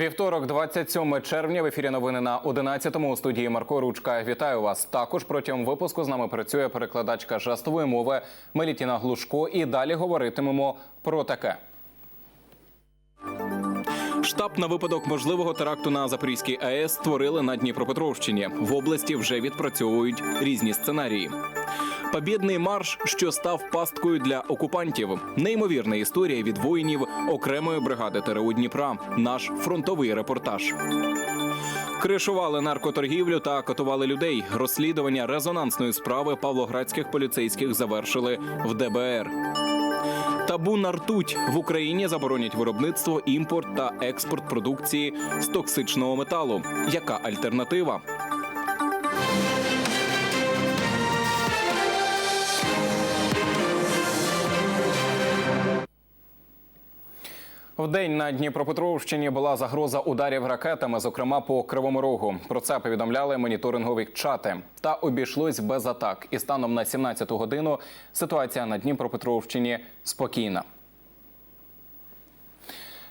Вівторок, 27 червня, в ефірі новини на 11-му у студії Марко Ручка. Вітаю вас. Також протягом випуску з нами працює перекладачка жестової мови Мелітіна Глушко. І далі говоритимемо про таке. Штаб на випадок можливого теракту на Запорізькій АЕС створили на Дніпропетровщині. В області вже відпрацьовують різні сценарії. Побєдний марш, що став пасткою для окупантів. Неймовірна історія від воїнів окремої бригади ТРУ Дніпра. Наш фронтовий репортаж. Кришували наркоторгівлю та катували людей. Розслідування резонансної справи павлоградських поліцейських завершили в ДБР. Табу на ртуть в Україні заборонять виробництво, імпорт та експорт продукції з токсичного металу. Яка альтернатива? Вдень на Дніпропетровщині була загроза ударів ракетами, зокрема по Кривому Рогу. Про це повідомляли моніторингові чати. Та обійшлось без атак. І станом на 17-ту годину ситуація на Дніпропетровщині спокійна.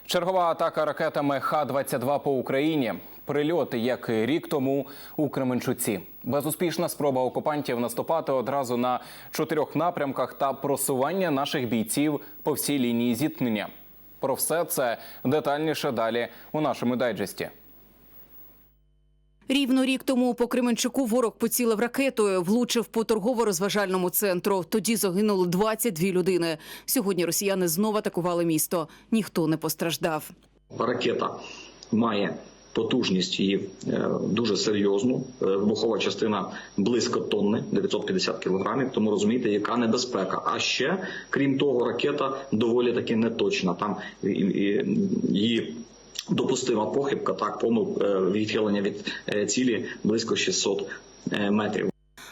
Чергова атака ракетами Х-22 по Україні. Прильоти, як рік тому у Кременчуці. Безуспішна спроба окупантів наступати одразу на чотирьох напрямках та просування наших бійців по всій лінії зіткнення. Про все це детальніше далі у нашому дайджесті. Рівно рік тому по Кременчуку ворог поцілив ракетою, влучив по торгово-розважальному центру. Тоді загинуло 22 людини. Сьогодні росіяни знову атакували місто. Ніхто не постраждав. Ракета має потужність її е, дуже серйозну. Е, Вибухова частина близько тонни, 950 кілограмів. Тому розумієте, яка небезпека. А ще крім того, ракета доволі таки неточна. Там її допустима похибка, так помил е, відхилення від цілі близько 600 е, метрів.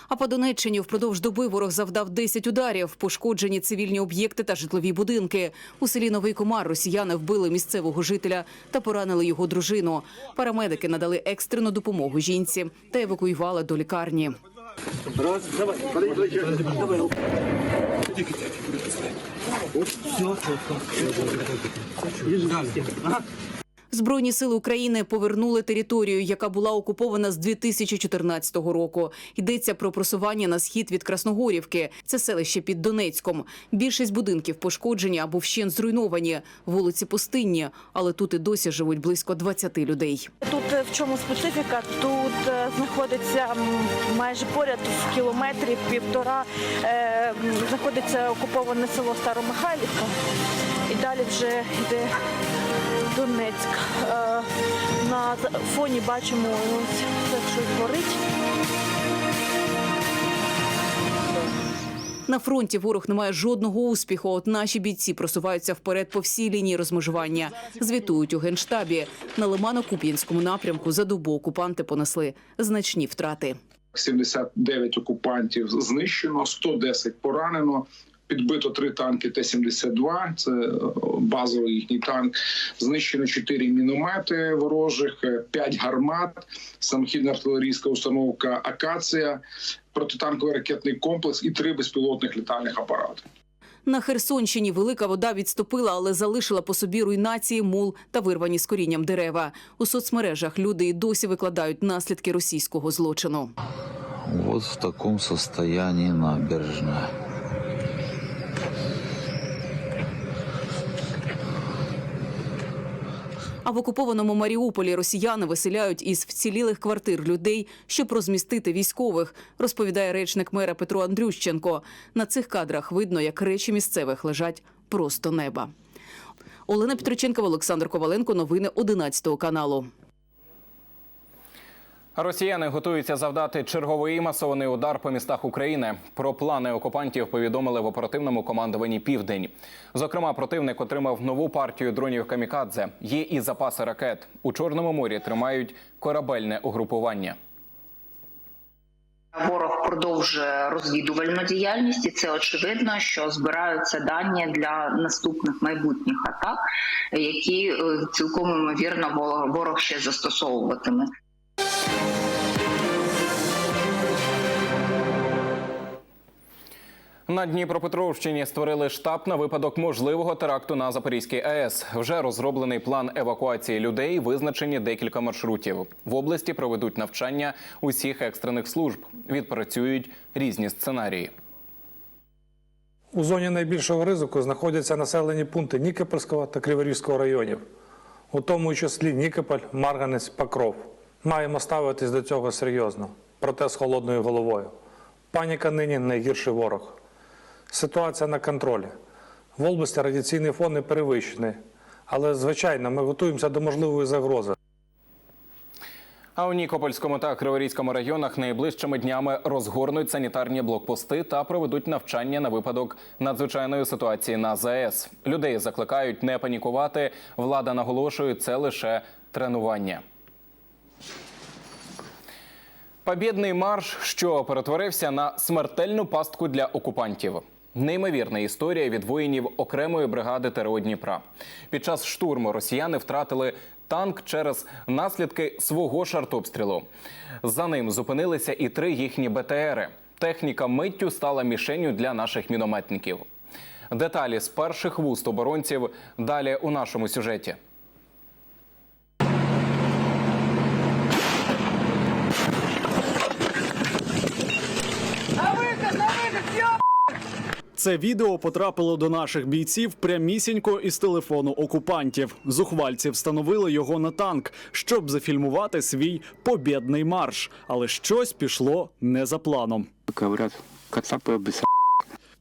А по Донеччині впродовж доби ворог завдав 10 ударів, пошкоджені цивільні об'єкти та житлові будинки. У селі Новий Комар росіяни вбили місцевого жителя та поранили його дружину. Парамедики надали екстрену допомогу жінці та евакуювали до лікарні. Збройні сили України повернули територію, яка була окупована з 2014 року. Йдеться про просування на схід від Красногорівки. Це селище під Донецьком. Більшість будинків пошкоджені або вщент зруйновані. Вулиці пустинні, але тут і досі живуть близько 20 людей. Тут е, в чому специфіка? Тут е, знаходиться майже поряд в кілометрі півтора е, знаходиться окуповане село Старомихайлівка, і далі вже йде Донецьк. Е, На фоні бачимо ось це, що горить. На фронті ворог не має жодного успіху. От наші бійці просуваються вперед по всій лінії розмежування. Звітують у генштабі на Лимано-Куп'янському напрямку. За добу окупанти понесли значні втрати. 79 окупантів знищено, 110 поранено. Підбито три танки Т-72, це е, базовий їхній танк. Знищено 4 міномети ворожих, 5 гармат, самохідна артилерійська установка Акація, протитанковий ракетний комплекс і три безпілотних літальних апарати. На Херсонщині велика вода відступила, але залишила по собі руйнації, мул та вирвані з корінням дерева. У соцмережах люди і досі викладають наслідки російського злочину. Вот в таком состоянии набережная. А в окупованому Маріуполі росіяни виселяють із вцілілих квартир людей, щоб розмістити військових, розповідає речник мера Петро Андрющенко. На цих кадрах видно, як речі місцевих лежать просто неба. Олена Петриченкова, Олександр Коваленко. Новини 11 каналу. Росіяни готуються завдати черговий масований удар по містах України. Про плани окупантів повідомили в оперативному командуванні Південь. Зокрема, противник отримав нову партію дронів камікадзе. Є і запаси ракет. У Чорному морі тримають корабельне угрупування. Ворог продовжує розвідувальну діяльність, і це очевидно, що збираються дані для наступних майбутніх атак, які е, цілком ймовірно ворог- ворог ще застосовуватиме. На Дніпропетровщині створили штаб на випадок можливого теракту на Запорізькій АЕС. Вже розроблений план евакуації людей, визначені декілька маршрутів. В області проведуть навчання усіх екстрених служб. Відпрацюють різні сценарії. У зоні найбільшого ризику знаходяться населені пункти Нікопольського та Криворізького районів, у тому числі Нікополь, Марганець, Покров. Маємо ставитись до цього серйозно, проте з холодною головою. Паніка нині найгірший ворог. Ситуація на контролі. В області радіаційний фон не перевищений, але, звичайно, ми готуємося до можливої загрози. А у Нікопольському та Криворізькому районах найближчими днями розгорнуть санітарні блокпости та проведуть навчання на випадок надзвичайної ситуації на ЗАЕС. Людей закликають не панікувати. Влада наголошує, це лише тренування. Побєдний марш, що перетворився на смертельну пастку для окупантів. Неймовірна історія від воїнів окремої бригади ТРО Дніпра. Під час штурму росіяни втратили танк через наслідки свого ж артобстрілу. За ним зупинилися і три їхні БТРи. Техніка миттю стала мішенню для наших мінометників. Деталі з перших вуст оборонців далі у нашому сюжеті. Це відео потрапило до наших бійців прямісінько із телефону окупантів. Зухвальці встановили його на танк, щоб зафільмувати свій побєдний марш. Але щось пішло не за планом. Говорят, кацапи без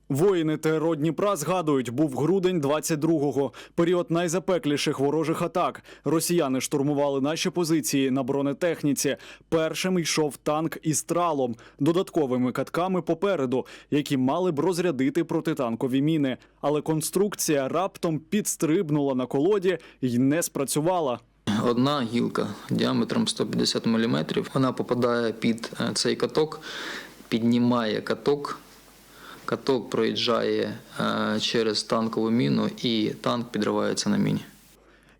Воїни ТРО Дніпра згадують, був грудень 22-го, період найзапекліших ворожих атак. Росіяни штурмували наші позиції на бронетехніці. Першим йшов танк із тралом, додатковими катками попереду, які мали б розрядити протитанкові міни. Але конструкція раптом підстрибнула на колоді і не спрацювала. Одна гілка діаметром 150 мм, вона попадає під е, цей каток, піднімає каток. Каток проїжджає е, через танкову міну, і танк підривається на міні.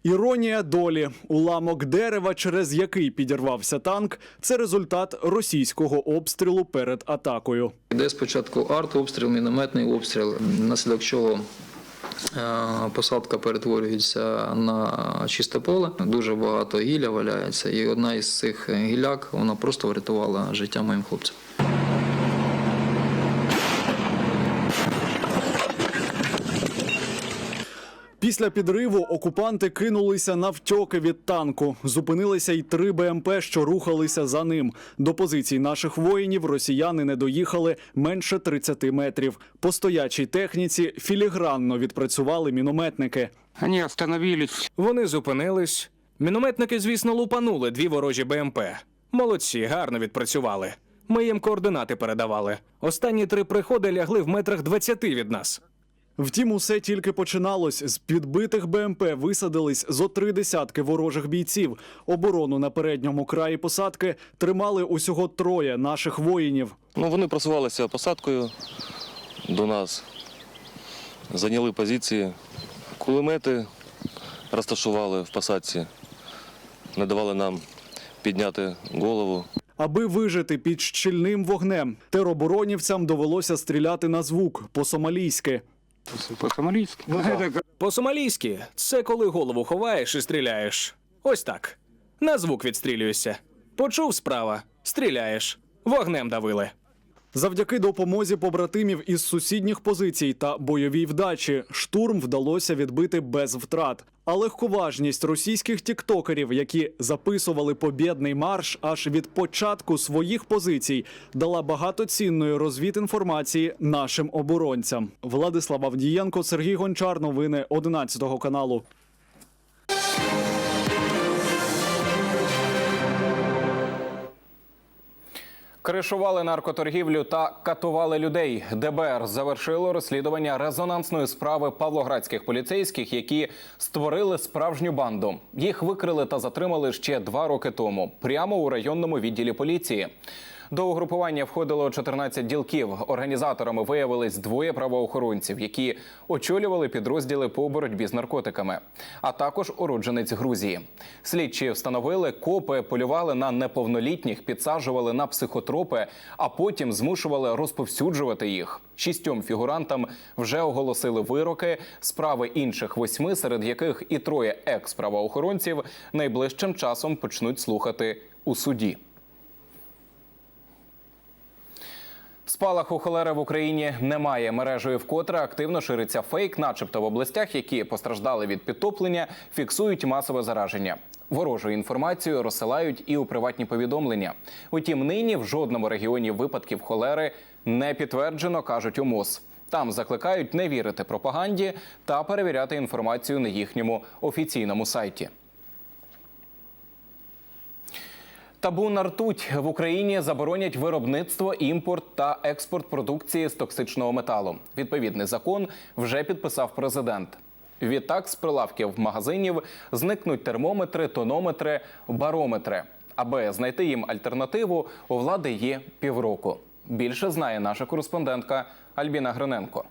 Іронія долі. Уламок дерева, через який підірвався танк, це результат російського обстрілу перед атакою. Йде спочатку артобстріл, мінометний обстріл, внаслідок чого е, посадка перетворюється на чисте поле. Дуже багато гілля валяється, і одна із цих гіляк вона просто врятувала життя моїм хлопцям. Після підриву окупанти кинулися навтьоки від танку. Зупинилися й три БМП, що рухалися за ним. До позицій наших воїнів росіяни не доїхали менше 30 метрів. По стоячій техніці філігранно відпрацювали мінометники. Они остановились. Вони зупинились. Мінометники, звісно, лупанули дві ворожі БМП. Молодці, гарно відпрацювали. Ми їм координати передавали. Останні три приходи лягли в метрах 20 від нас. Втім, усе тільки починалось. З підбитих БМП висадились зо три десятки ворожих бійців. Оборону на передньому краї посадки тримали усього троє наших воїнів. Ну, вони просувалися посадкою до нас, зайняли позиції, кулемети розташували в посадці, не давали нам підняти голову. Аби вижити під щільним вогнем, тероборонівцям довелося стріляти на звук по-сомалійськи. По-сомалийски. По-сомалійськи це коли голову ховаєш і стріляєш. Ось так. На звук відстрілюєшся. Почув справа, стріляєш. Вогнем давили. Завдяки допомозі побратимів із сусідніх позицій та бойовій вдачі штурм вдалося відбити без втрат. А легковажність російських тіктокерів, які записували побєдний марш аж від початку своїх позицій, дала багато цінної розвідінформації нашим оборонцям. Владислав Авдієнко, Сергій Гончар. Новини 11 каналу. Кришували наркоторгівлю та катували людей. ДБР завершило розслідування резонансної справи павлоградських поліцейських, які створили справжню банду. Їх викрили та затримали ще два роки тому, прямо у районному відділі поліції. До угрупування входило 14 ділків. Організаторами виявились двоє правоохоронців, які очолювали підрозділи по боротьбі з наркотиками, а також уродженець Грузії. Слідчі встановили, копи полювали на неповнолітніх, підсаджували на психотропи, а потім змушували розповсюджувати їх. Шістьом фігурантам вже оголосили вироки. Справи інших восьми, серед яких і троє екс-правоохоронців, найближчим часом почнуть слухати у суді. Спалаху холери в Україні немає. Мережею вкотре активно шириться фейк, начебто в областях, які постраждали від підтоплення, фіксують масове зараження. Ворожу інформацію розсилають і у приватні повідомлення. Утім, нині в жодному регіоні випадків холери не підтверджено, кажуть у МОЗ. Там закликають не вірити пропаганді та перевіряти інформацію на їхньому офіційному сайті. Табу на ртуть в Україні заборонять виробництво, імпорт та експорт продукції з токсичного металу. Відповідний закон вже підписав президент. Відтак з прилавків магазинів зникнуть термометри, тонометри, барометри. Аби знайти їм альтернативу, у влади є півроку. Більше знає наша кореспондентка Альбіна Гриненко.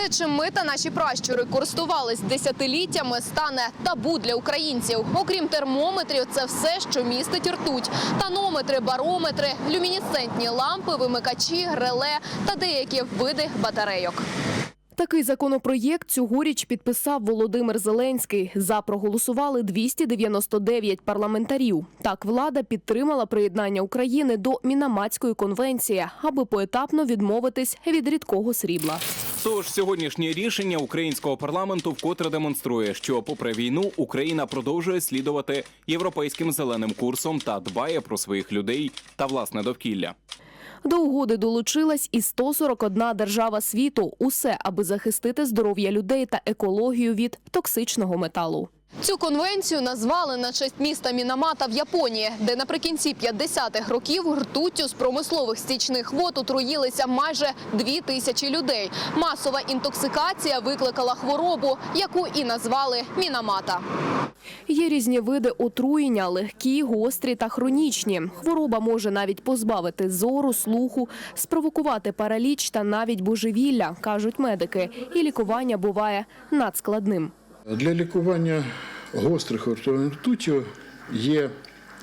Те, чим ми та наші пращури користувались десятиліттями, стане табу для українців. Окрім термометрів, це все, що містить ртуть. Танометри, барометри, люмінесцентні лампи, вимикачі, реле та деякі види батарейок. Такий законопроєкт цьогоріч підписав Володимир Зеленський. За проголосували 299 парламентарів. Так влада підтримала приєднання України до Мінаматської конвенції, аби поетапно відмовитись від рідкого срібла. Тож сьогоднішнє рішення українського парламенту вкотре демонструє, що, попри війну, Україна продовжує слідувати європейським зеленим курсом та дбає про своїх людей та власне довкілля. До угоди долучилась і 141 держава світу. Усе, аби захистити здоров'я людей та екологію від токсичного металу. Цю конвенцію назвали на честь міста Мінамата в Японії, де наприкінці 50-х років ртуттю з промислових стічних вод отруїлися майже дві тисячі людей. Масова інтоксикація викликала хворобу, яку і назвали Мінамата. Є різні види отруєння: легкі, гострі та хронічні. Хвороба може навіть позбавити зору, слуху, спровокувати параліч та навіть божевілля, кажуть медики. І лікування буває надскладним. Для лікування гострих ортових ртуттю є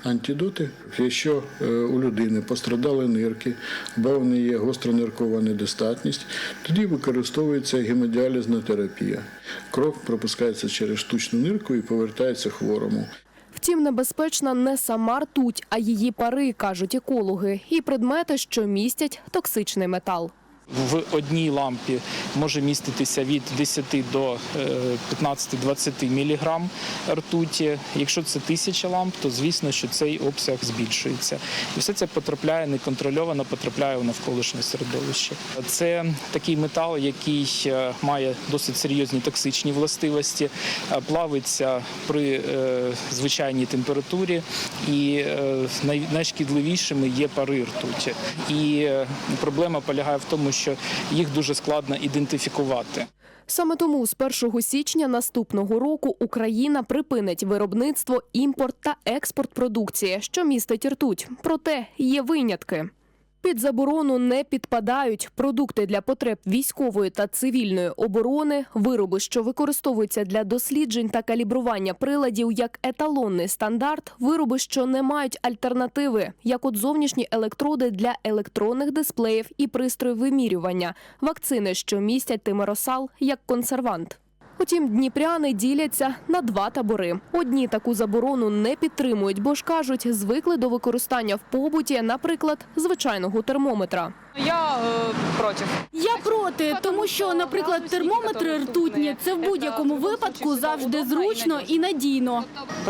антидоти. Якщо е, у людини пострадали нирки, або в неї є гострониркова недостатність, тоді використовується гемодіалізна терапія. Кров пропускається через штучну нирку і повертається хворому. Втім, небезпечна не сама ртуть, а її пари, кажуть екологи, і предмети, що містять токсичний метал. В одній лампі може міститися від 10 до е, 15-20 мг ртуті. Якщо це тисяча ламп, то звісно, що цей обсяг збільшується. І все це потрапляє неконтрольовано, потрапляє в навколишнє середовище. Це такий метал, який е, має досить серйозні токсичні властивості, е, плавиться при е, звичайній температурі, і е, найшкідливішими є пари ртуті. І е, проблема полягає в тому, що їх дуже складно ідентифікувати. Саме тому з 1 січня наступного року Україна припинить виробництво, імпорт та експорт продукції, що містить ртуть. Проте є винятки. Під заборону не підпадають продукти для потреб військової та цивільної оборони, вироби, що використовуються для досліджень та калібрування приладів як еталонний стандарт, вироби, що не мають альтернативи, як от зовнішні електроди для електронних дисплеїв і пристрої вимірювання, вакцини, що містять тимеросал як консервант. Утім, дніпряни діляться на два табори. Одні таку заборону не підтримують, бо ж кажуть, звикли до використання в побуті, наприклад, звичайного термометра. Я е, проти. Я проти, тому що, наприклад, термометри ртутні це в будь-якому випадку завжди зручно і надійно.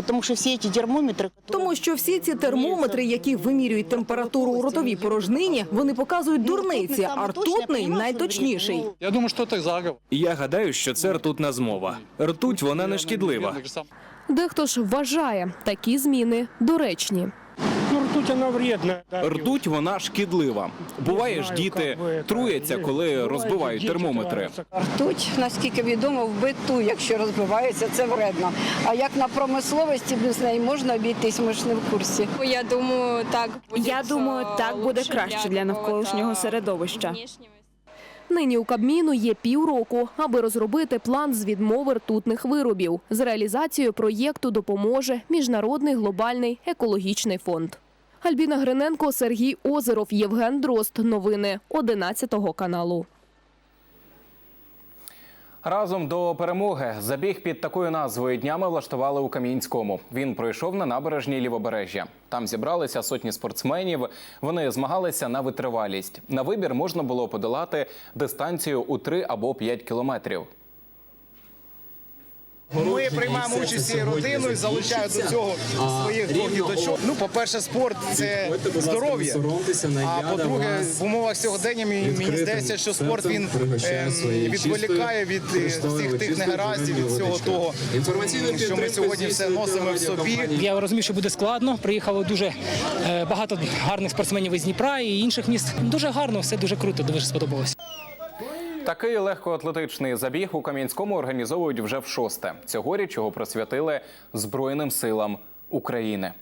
Тому що всі ці термометри, Тому що всі ці термометри, які вимірюють температуру у ротовій порожнині, вони показують дурниці, а ртутний найточніший. Я думаю, що це заговор. Я гадаю, що це ртутна змова. Ртуть вона не шкідлива. Дехто ж вважає такі зміни доречні. Ртуть, вона вредна. Ртуть вона шкідлива. Буває ж, діти труяться, коли розбивають термометри. Ртуть, наскільки відомо, в биту, якщо розбивається, це вредно. А як на промисловості без неї можна обійтись, ми ж не в курсі. Я думаю, так Я думаю, так буде краще для навколишнього середовища. Нині у Кабміну є півроку, аби розробити план з відмови ртутних виробів. З реалізацією проєкту допоможе Міжнародний глобальний екологічний фонд. Альбіна Гриненко, Сергій Озеров, Євген Дрозд. Новини 11 каналу. Разом до перемоги забіг під такою назвою днями влаштували у Кам'янському. Він пройшов на набережній лівобережжя. Там зібралися сотні спортсменів. Вони змагалися на витривалість. На вибір можна було подолати дистанцію у 3 або 5 кілометрів. Ми приймаємо участь цією родиною, залучаю до цього своїх двох діточок. Ну, по-перше, спорт це здоров'я. А по-друге, в умовах сьогодення мені здається, що спорт він е, відволікає від е, всіх тих негараздів, від всього того, що ми сьогодні все носимо в собі. Я розумів, що буде складно. Приїхало дуже е, багато гарних спортсменів із Дніпра і інших міст. Дуже гарно, все дуже круто, дуже сподобалось. Такий легкоатлетичний забіг у Кам'янському організовують вже в шосте. Цьогоріч його присвятили Збройним силам України.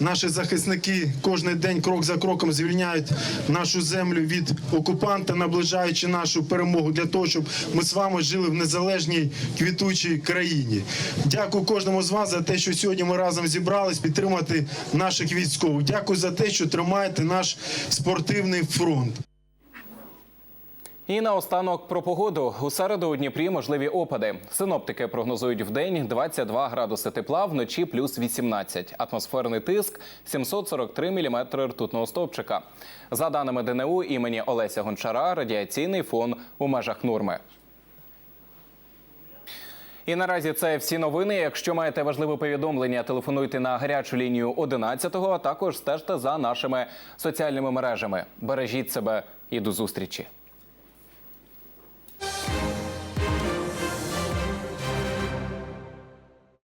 Наші захисники кожен день крок за кроком звільняють нашу землю від окупанта, наближаючи нашу перемогу для того, щоб ми з вами жили в незалежній квітучій країні. Дякую кожному з вас за те, що сьогодні ми разом зібрались підтримати наших військових. Дякую за те, що тримаєте наш спортивний фронт. І наостанок про погоду. У середу у Дніпрі можливі опади. Синоптики прогнозують в день 22 градуси тепла, вночі плюс 18. Атмосферний тиск 743 міліметри ртутного стовпчика. За даними ДНУ імені Олеся Гончара, радіаційний фон у межах норми. І наразі це всі новини. Якщо маєте важливе повідомлення, телефонуйте на гарячу лінію 11-го, а також стежте за нашими соціальними мережами. Бережіть себе і до зустрічі.